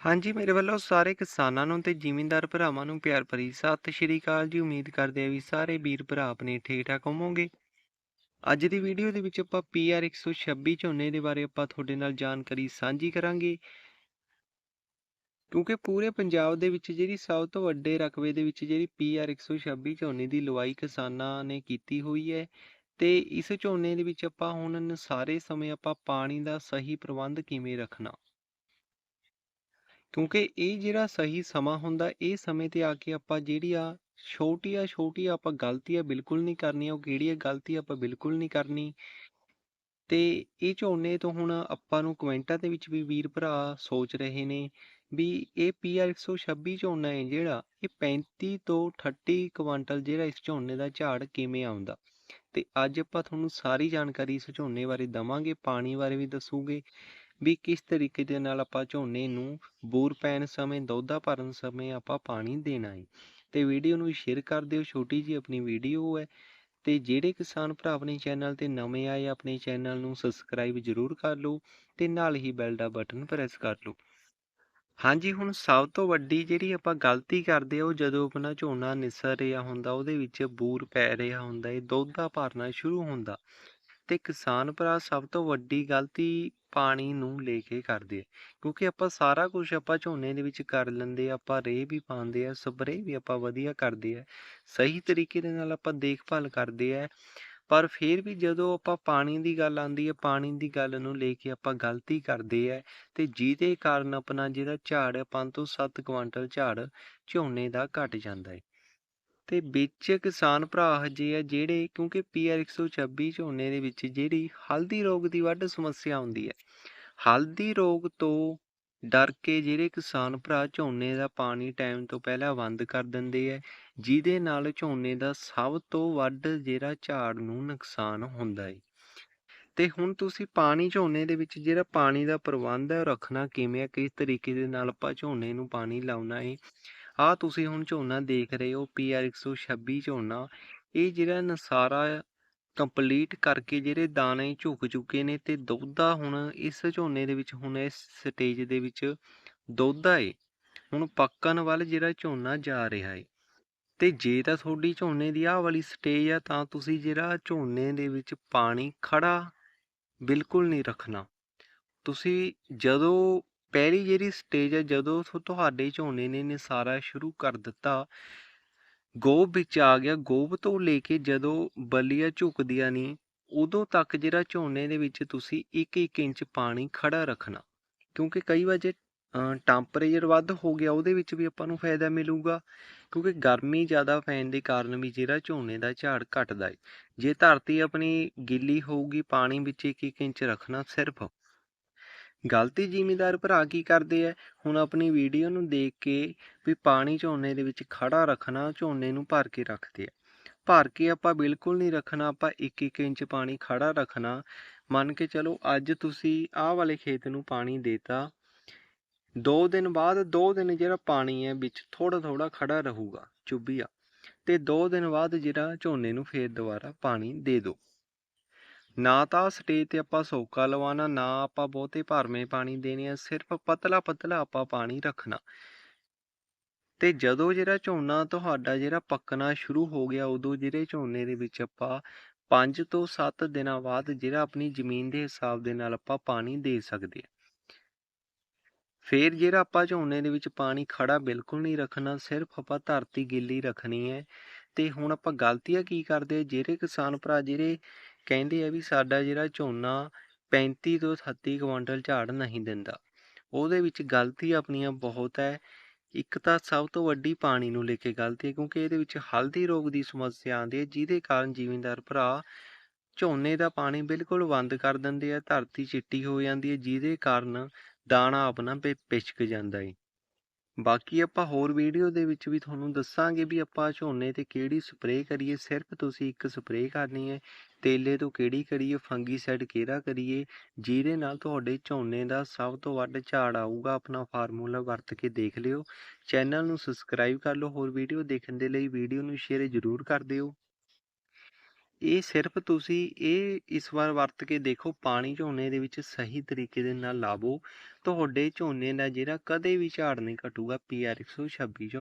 ਹਾਂਜੀ, ਮੇਰੇ ਵੱਲੋਂ ਸਾਰੇ ਕਿਸਾਨਾਂ ਨੂੰ ਤੇ ਜ਼ਿਮੀਂਦਾਰ ਭਰਾਵਾਂ ਨੂੰ ਪਿਆਰ ਭਰੀ ਸਤਿ ਸ਼੍ਰੀ ਅਕਾਲ ਜੀ। ਉਮੀਦ ਕਰਦੇ ਆ ਵੀ ਸਾਰੇ ਵੀਰ ਭਰਾ ਆਪਣੇ ਠੀਕ ਠਾਕ ਹੋਵੋਗੇ। ਅੱਜ ਦੀ ਵੀਡੀਓ ਦੇ ਵਿੱਚ ਆਪਾਂ PR 126 ਝੋਨੇ ਦੇ ਬਾਰੇ ਆਪਾਂ ਤੁਹਾਡੇ ਨਾਲ ਜਾਣਕਾਰੀ ਸਾਂਝੀ ਕਰਾਂਗੇ। ਕਿਉਂਕਿ ਪੂਰੇ ਪੰਜਾਬ ਦੇ ਵਿੱਚ ਜਿਹੜੀ ਸਭ ਤੋਂ ਵੱਡੇ ਰਕਬੇ ਦੇ ਵਿੱਚ ਜਿਹੜੀ PR 126 ਝੋਨੇ ਦੀ ਲਵਾਈ ਕਿਸਾਨਾਂ ਨੇ ਕੀਤੀ ਹੋਈ ਹੈ ਤੇ ਇਸ ਝੋਨੇ ਦੇ ਵਿੱਚ ਆਪਾਂ ਹੁਣ ਸਾਰੇ ਸਮੇਂ ਆਪਾਂ ਪਾਣੀ ਦਾ ਸਹੀ ਪ੍ਰਬੰਧ ਕਿਵੇਂ ਰੱਖਣਾ? ਕਿਉਂਕਿ ਇਹ ਜਿਹੜਾ ਸਹੀ ਸਮਾਂ ਹੁੰਦਾ, ਇਹ ਸਮੇਂ ਤੇ ਆ ਕੇ ਆਪਾਂ ਜਿਹੜੀ ਜਿਹੜੀਆਂ ਛੋਟੀਆਂ ਛੋਟੀਆਂ ਆਪਾਂ ਗਲਤੀਆਂ ਬਿਲਕੁਲ ਨਹੀਂ ਕਰਨੀਆਂ ਉਹ ਕਿਹੜੀਆਂ ਗਲਤੀ ਆਪਾਂ ਬਿਲਕੁਲ ਨਹੀਂ ਕਰਨੀ। ਤੇ ਇਹ ਝੋਨੇ ਤੋਂ ਹੁਣ ਆਪਾਂ ਨੂੰ ਕਮੈਂਟਾਂ ਦੇ ਵਿੱਚ ਵੀ ਵੀਰ ਭਰਾ ਸੋਚ ਰਹੇ ਨੇ ਵੀ ਇਹ PR 126 ਝੋਨਾ ਹੈ ਜਿਹੜਾ, ਇਹ 35 ਤੋਂ 38 ਕੁਆਂਟਲ ਜਿਹੜਾ ਇਸ ਝੋਨੇ ਦਾ ਝਾੜ ਕਿਵੇਂ ਆਉਂਦਾ। ਤੇ ਅੱਜ ਆਪਾਂ ਤੁਹਾਨੂੰ ਸਾਰੀ ਜਾਣਕਾਰੀ ਇਸ ਝੋਨੇ ਬਾਰੇ ਦਵਾਂਗੇ, ਪਾਣੀ ਬਾਰੇ ਵੀ ਦੱਸੂਗੇ। ਵੀ ਕਿਸ ਤਰੀਕੇ ਦੇ ਨਾਲ ਆਪਾਂ ਝੋਨੇ ਨੂੰ ਬੂਰ ਪੈਣ ਸਮੇਂ, ਦੋਧਾ ਭਰਨ ਸਮੇਂ ਆਪਾਂ ਪਾਣੀ ਦੇਣਾ ਹੈ ਤੇ ਵੀਡੀਓ ਨੂੰ ਸ਼ੇਅਰ ਕਰ ਦਿਓ, ਛੋਟੀ ਜੀ ਆਪਣੀ ਵੀਡੀਓ ਹੈ। ਤੇ ਜਿਹੜੇ ਕਿਸਾਨ ਭਰਾ ਆਪਣੇ ਚੈਨਲ ਤੇ ਨਵੇਂ ਆਏ, ਆਪਣੇ ਚੈਨਲ ਨੂੰ ਸਬਸਕ੍ਰਾਈਬ ਜ਼ਰੂਰ ਕਰ ਲਓ ਤੇ ਨਾਲ ਹੀ ਬੈਲ ਦਾ ਬਟਨ ਪ੍ਰੈਸ ਕਰ ਲਓ। ਹਾਂਜੀ, ਹੁਣ ਸਭ ਤੋਂ ਵੱਡੀ ਜਿਹੜੀ ਆਪਾਂ ਗਲਤੀ ਕਰਦੇ ਆ, ਉਹ ਜਦੋਂ ਆਪਣਾ ਝੋਨਾ ਨਿਸਰ ਰਿਹਾ ਹੁੰਦਾ, ਉਹਦੇ ਵਿੱਚ ਬੂਰ ਪੈ ਰਿਹਾ ਹੁੰਦਾ ਇਹ ਦਾ ਭਰਨਾ ਸ਼ੁਰੂ ਹੁੰਦਾ। ਤੇ ਕਿਸਾਨ ਭਰਾ ਸਭ ਤੋਂ ਵੱਡੀ ਗਲਤੀ ਪਾਣੀ ਨੂੰ ਲੈ ਕੇ ਕਰਦੇ ਆ, ਕਿਉਂਕਿ ਆਪਾਂ ਸਾਰਾ ਕੁਝ ਆਪਾਂ ਝੋਨੇ ਦੇ ਵਿੱਚ ਕਰ ਲੈਂਦੇ ਆ, ਆਪਾਂ ਰੇਹ ਵੀ ਪਾਉਂਦੇ ਆ, ਸਪਰੇਅ ਵੀ ਆਪਾਂ ਵਧੀਆ ਕਰਦੇ ਆ, ਸਹੀ ਤਰੀਕੇ ਦੇ ਨਾਲ ਆਪਾਂ ਦੇਖਭਾਲ ਕਰਦੇ ਆ, ਪਰ ਫਿਰ ਵੀ ਜਦੋਂ ਆਪਾਂ ਪਾਣੀ ਦੀ ਗੱਲ ਆਉਂਦੀ ਹੈ ਪਾਣੀ ਦੀ ਗੱਲ ਨੂੰ ਲੈ ਕੇ ਆਪਾਂ ਗਲਤੀ ਕਰਦੇ ਆ, ਤੇ ਜਿਹਦੇ ਕਾਰਨ ਆਪਣਾ ਜਿਹੜਾ ਝਾੜ ਹੈ 5 ਤੋਂ 7 ਕੁਆਂਟਲ ਝਾੜ ਝੋਨੇ ਦਾ ਘਟ ਜਾਂਦਾ ਹੈ ਤੇ ਵਿੱਚ ਕਿਸਾਨ ਭਰਾ ਹਜੇ ਆ ਜਿਹੜੇ ਕਿਉਂਕਿ PR 126 ਝੋਨੇ ਦੇ ਵਿੱਚ ਜਿਹੜੀ ਹਲਦੀ ਰੋਗ ਦੀ ਵੱਧ ਸਮੱਸਿਆ ਹੁੰਦੀ ਹੈ। ਹਲਦੀ ਰੋਗ ਤੋਂ ਡਰ ਕੇ ਜਿਹੜੇ ਕਿਸਾਨ ਭਰਾ ਝੋਨੇ ਦਾ ਪਾਣੀ ਟਾਈਮ ਤੋਂ ਪਹਿਲਾਂ ਬੰਦ ਕਰ ਦਿੰਦੇ ਆ, ਜਿਹਦੇ ਨਾਲ ਝੋਨੇ ਦਾ ਸਭ ਤੋਂ ਵੱਧ ਜਿਹੜਾ ਝਾੜ ਨੂੰ ਨੁਕਸਾਨ ਹੁੰਦਾ ਹੈ ਤੇ ਹੁਣ ਤੁਸੀਂ ਪਾਣੀ ਝੋਨੇ ਦੇ ਵਿੱਚ ਜਿਹੜਾ ਪਾਣੀ ਦਾ ਪ੍ਰਬੰਧ ਹੈ, ਉਹ ਰੱਖਣਾ ਕਿਵੇਂ ਹੈ ਕਿਸ ਤਰੀਕੇ ਦੇ ਨਾਲ ਆਪਾਂ ਝੋਨੇ ਨੂੰ ਪਾਣੀ ਲਾਉਣਾ ਹੈ ਆ ਤੁਸੀਂ ਹੁਣ ਝੋਨਾ ਦੇਖ ਰਹੇ ਹੋ PR 126 ਝੋਨਾ। ਇਹ ਜਿਹੜਾ ਨਸਾਰਾ ਕੰਪਲੀਟ ਕਰਕੇ ਜਿਹੜੇ ਦਾਣੇ ਝੁਕ ਚੁੱਕੇ ਨੇ ਤੇ ਦੋਧਾ ਹੁਣ ਇਸ ਝੋਨੇ ਦੇ ਵਿੱਚ, ਹੁਣ ਇਸ ਸਟੇਜ ਦੇ ਵਿੱਚ ਦੁੱਧਾ ਏ ਹੁਣ ਪੱਕਣ ਵੱਲ ਜਿਹੜਾ ਝੋਨਾ ਜਾ ਰਿਹਾ ਏ। ਤੇ ਜੇ ਤਾਂ ਤੁਹਾਡੀ ਝੋਨੇ ਦੀ ਆਹ ਵਾਲੀ ਸਟੇਜ ਆ, ਤਾਂ ਤੁਸੀਂ ਜਿਹੜਾ ਝੋਨੇ ਦੇ ਵਿੱਚ ਪਾਣੀ ਖੜਾ ਬਿਲਕੁਲ ਨਹੀਂ ਰੱਖਣਾ। ਤੁਸੀਂ ਜਦੋਂ ਪਹਿਲੀ ਜਿਹੜੀ ਸਟੇਜ ਹੈ ਜਦੋਂ ਤੁਹਾਡੇ ਝੋਨੇ ਨੇ ਨਿਸਾਰਾ ਸ਼ੁਰੂ ਕਰ ਦਿੱਤਾ ਗੋਭ ਵਿੱਚ ਆ ਗਿਆ ਗੋਭ ਤੋਂ ਲੈ ਕੇ ਜਦੋਂ ਬਲੀਆਂ ਝੁਕਦੀਆਂ ਨਹੀਂ ਉਦੋਂ ਤੱਕ ਜਿਹੜਾ ਝੋਨੇ ਦੇ ਵਿੱਚ ਤੁਸੀਂ 1-1 ਇੰਚ ਪਾਣੀ ਖੜਾ ਰੱਖਣਾ। ਕਿਉਂਕਿ ਕਈ ਵਾਰ ਜੇ ਟੈਂਪਰੇਚਰ ਵੱਧ ਹੋ ਗਿਆ, ਉਹਦੇ ਵਿੱਚ ਵੀ ਆਪਾਂ ਨੂੰ ਫਾਇਦਾ ਮਿਲੂਗਾ। ਕਿਉਂਕਿ ਗਰਮੀ ਜ਼ਿਆਦਾ ਪੈਣ ਦੇ ਕਾਰਨ ਵੀ ਜਿਹੜਾ ਝੋਨੇ ਦਾ ਝਾੜ ਘਟਦਾ ਹੈ ਜੇ ਧਰਤੀ ਆਪਣੀ ਗਿੱਲੀ ਹੋਊਗੀ, ਪਾਣੀ ਵਿੱਚ 1-1 ਇੰਚ ਰੱਖਣਾ ਸਿਰਫ। ਗਲਤੀ ਜ਼ਿਮੀਦਾਰ ਭਰਾ ਕੀ ਕਰਦੇ ਆ ਹੁਣ ਆਪਣੀ ਵੀਡੀਓ ਨੂੰ ਦੇਖ ਕੇ ਵੀ ਪਾਣੀ ਝੋਨੇ ਦੇ ਵਿੱਚ ਖੜਾ ਰੱਖਣਾ ਝੋਨੇ ਨੂੰ ਭਰ ਕੇ ਰੱਖਦੇ ਆ ਭਰ ਕੇ ਆਪਾਂ ਬਿਲਕੁਲ ਨਹੀਂ ਰੱਖਣਾ, ਆਪਾਂ 1-1 ਇੰਚ ਪਾਣੀ ਖੜਾ ਰੱਖਣਾ। ਮੰਨ ਕੇ ਚਲੋ ਅੱਜ ਤੁਸੀਂ ਆਹ ਵਾਲੇ ਖੇਤ ਨੂੰ ਪਾਣੀ ਦੇਤਾ। ਦੋ ਦਿਨ ਬਾਅਦ ਦੋ ਦਿਨ ਜਿਹੜਾ ਪਾਣੀ ਹੈ ਵਿੱਚ ਥੋੜਾ ਥੋੜਾ ਖੜਾ ਰਹੂਗਾ ਚੁੱਭੀਆ। ਤੇ ਦੋ ਦਿਨ ਬਾਅਦ ਜਿਹੜਾ ਝੋਨੇ ਨੂੰ ਫੇਰ ਦੁਬਾਰਾ ਪਾਣੀ ਦੇ ਦਿਓ ਨਾ ਤਾਂ ਸਟੇਜ ਤੇ ਆਪਾਂ ਸੋਕਾ ਲਵਾਉਣਾ, ਨਾ ਆਪਾਂ ਬਹੁਤੇ ਭਰਵੇਂ ਪਾਣੀ ਦੇਣੇ ਆ, ਸਿਰਫ ਪਤਲਾ ਪਤਲਾ ਆਪਾਂ ਪਾਣੀ ਰੱਖਣਾ। ਤੇ ਜਦੋਂ ਜਿਹੜਾ ਝੋਨਾ ਤੁਹਾਡਾ ਜਿਹੜਾ ਪੱਕਣਾ ਸ਼ੁਰੂ ਹੋ ਗਿਆ, ਉਦੋਂ ਜਿਹੜੇ ਝੋਨੇ ਦੇ ਵਿੱਚ ਆਪਾਂ 5 ਤੋਂ 7 ਦਿਨਾਂ ਬਾਅਦ ਜਿਹੜਾ ਆਪਣੀ ਜ਼ਮੀਨ ਦੇ ਹਿਸਾਬ ਦੇ ਨਾਲ ਆਪਾਂ ਪਾਣੀ ਦੇ ਸਕਦੇ ਆ ਫੇਰ ਜਿਹੜਾ ਆਪਾਂ ਝੋਨੇ ਦੇ ਵਿੱਚ ਪਾਣੀ ਖੜਾ ਬਿਲਕੁਲ ਨਹੀਂ ਰੱਖਣਾ, ਸਿਰਫ ਆਪਾਂ ਧਰਤੀ ਗਿੱਲੀ ਰੱਖਣੀ ਹੈ। ਤੇ ਹੁਣ ਆਪਾਂ ਗਲਤੀਆਂ ਕੀ ਕਰਦੇ ਜਿਹੜੇ ਕਿਸਾਨ ਭਰਾ, ਜਿਹੜੇ ਕਹਿੰਦੇ ਆ ਵੀ ਸਾਡਾ ਜਿਹੜਾ ਝੋਨਾ 35 ਤੋਂ 38 ਕੁਇੰਟਲ ਝਾੜ ਨਹੀਂ ਦਿੰਦਾ। ਉਹਦੇ ਵਿੱਚ ਗਲਤੀ ਆਪਣੀਆਂ ਬਹੁਤ ਹੈ। ਇੱਕ ਤਾਂ ਸਭ ਤੋਂ ਵੱਡੀ ਪਾਣੀ ਨੂੰ ਲੈ ਕੇ ਗਲਤੀ ਹੈ ਕਿਉਂਕਿ ਇਹਦੇ ਵਿੱਚ ਹਲਦੀ ਰੋਗ ਦੀ ਸਮੱਸਿਆ ਆਉਂਦੀ ਹੈ, ਜਿਹਦੇ ਕਾਰਨ ਜ਼ਿਮੀਂਦਾਰ ਭਰਾ ਝੋਨੇ ਦਾ ਪਾਣੀ ਬਿਲਕੁਲ ਬੰਦ ਕਰ ਦਿੰਦੇ ਆ, ਧਰਤੀ ਚਿੱਟੀ ਹੋ ਜਾਂਦੀ ਹੈ, ਜਿਹਦੇ ਕਾਰਨ ਦਾਣਾ ਆਪਣਾ ਪਿ- ਪਿਚਕ ਜਾਂਦਾ ਹੈ ਬਾਕੀ ਆਪਾਂ ਹੋਰ ਵੀਡੀਓ ਦੇ ਵਿੱਚ ਵੀ ਤੁਹਾਨੂੰ ਦੱਸਾਂਗੇ ਵੀ ਆਪਾਂ ਝੋਨੇ ਤੇ ਕਿਹੜੀ ਸਪਰੇਅ ਕਰੀਏ। ਸਿਰਫ ਤੁਸੀਂ ਇੱਕ ਸਪਰੇਅ ਕਰਨੀ ਹੈ, ਤੇਲੇ ਤੋਂ ਕਿਹੜੀ ਕਰੀਏ, ਫੰਗੀਸਾਈਡ ਕਿਹੜਾ ਕਰੀਏ, ਜਿਹਦੇ ਨਾਲ ਤੁਹਾਡੇ ਝੋਨੇ ਦਾ ਸਭ ਤੋਂ ਵੱਧ ਝਾੜ ਆਊਗਾ। ਆਪਣਾ ਫਾਰਮੂਲਾ ਵਰਤ ਕੇ ਦੇਖ ਲਿਓ। ਚੈਨਲ ਨੂੰ ਸਬਸਕ੍ਰਾਈਬ ਕਰ ਲਓ। ਹੋਰ ਵੀਡੀਓ ਦੇਖਣ ਦੇ ਲਈ ਵੀਡੀਓ ਨੂੰ ਸ਼ੇਅਰ ਜ਼ਰੂਰ ਕਰ ਦਿਓ। ਇਹ ਸਿਰਫ ਤੁਸੀਂ ਇਹ ਇਸ ਵਾਰ ਵਰਤ ਕੇ ਦੇਖੋ, ਪਾਣੀ ਝੋਨੇ ਦੇ ਵਿੱਚ ਸਹੀ ਤਰੀਕੇ ਦੇ ਨਾਲ ਲਾਵੋ, ਤੁਹਾਡੇ ਝੋਨੇ ਦਾ ਜਿਹੜਾ ਕਦੇ ਵੀ ਝਾੜ ਨਹੀਂ ਘਟੂਗਾ ਪੀਆਰ 126 ਚੋਂ